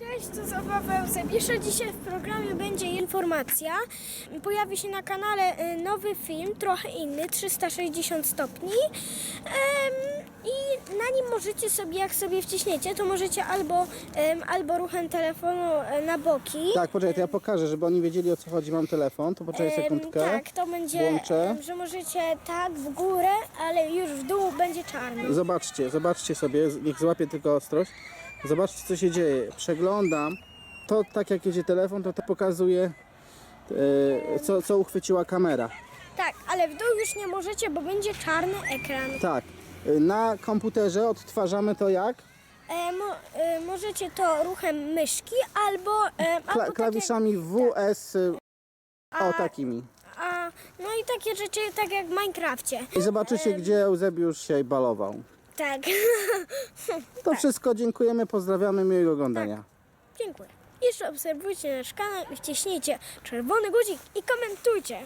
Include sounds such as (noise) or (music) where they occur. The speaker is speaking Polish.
Cześć, to Zabawa Zabisza. Dzisiaj w programie będzie informacja. Pojawi się na kanale y, nowy film, trochę inny, 360 stopni. I na nim możecie sobie, jak sobie wciśniecie, to możecie albo, albo ruchem telefonu e, na boki. Tak, poczekaj, to ja pokażę, żeby oni wiedzieli o co chodzi. Mam telefon, to poczekaj sekundkę. tak, to będzie, Włączę. że możecie tak w górę, ale już w dół będzie czarny. Zobaczcie, zobaczcie sobie, z- niech złapie tylko ostrość. Zobaczcie co się dzieje. Przeglądam. To tak jak jedzie telefon, to to pokazuje e, co, co uchwyciła kamera. Tak, ale w dół już nie możecie, bo będzie czarny ekran. Tak. e, Na komputerze odtwarzamy to jak? E, mo, e, możecie to ruchem myszki albo, e, albo Kla, takie- klawiszami WS. e, A- O takimi. A, no i takie rzeczy tak jak w Minecrafcie. I zobaczycie, gdzie Eusebiusz się balował. Tak. (laughs) To wszystko, dziękujemy, pozdrawiamy, miłego oglądania. Dziękuję. Jeszcze obserwujcie nasz kanał i wciśnijcie czerwony guzik i komentujcie.